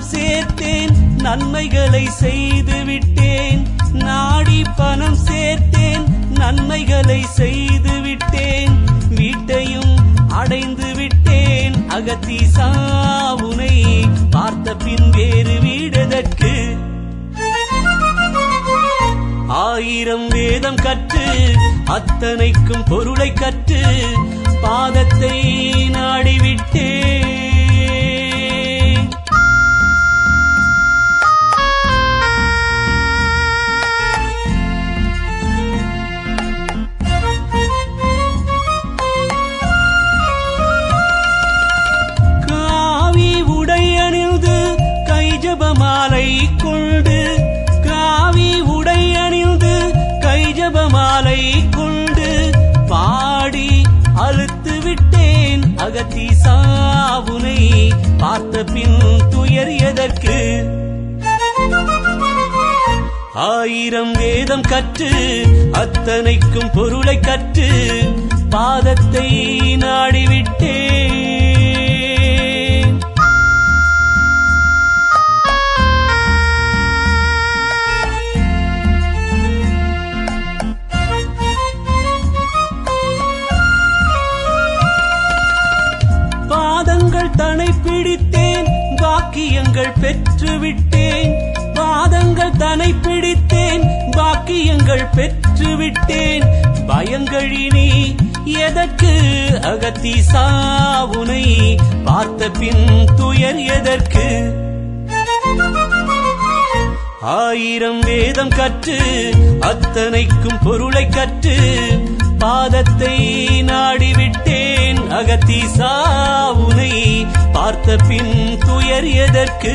சேர்த்தேன் நன்மைகளை செய்து விட்டேன். நாடி பணம் சேர்த்தேன் நன்மைகளை செய்து விட்டேன். வீட்டையும் அடைந்து விட்டேன் அகத்தி சாவுனை பார்த்த பின் வேறு வீடதற்கு. ஆயிரம் வேதம் கற்று அத்தனைக்கும் பொருளை கற்று பாதத்தை மாலை கொண்டு காவி உடை அணிந்து கைஜப மாலை கொண்டு பாடி அழுத்து விட்டேன் அகத்தி சாவுனை பார்த்த பின் துயறியதற்கு ஆயிரம் வேதம் கற்று அத்தனைக்கும் பொருளை கற்று பாதத்தை நாடிவிட்டேன் தனை பிடித்தேன் பாக்கியங்கள் பெற்றுவிட்டேன். பாதங்கள் தனை பிடித்தேன் பாக்கியங்கள் பெற்றுவிட்டேன். பயங்களினி எதற்கு அகத்தி சாவுனை பார்த்த பின் துயர் எதற்கு? ஆயிரம் வேதம் கற்று அத்தனைக்கும் பொருளை கற்று பாதத்தை நாடிவிட்டேன் அகத்தி சாவு பின் துயர் எதற்கு?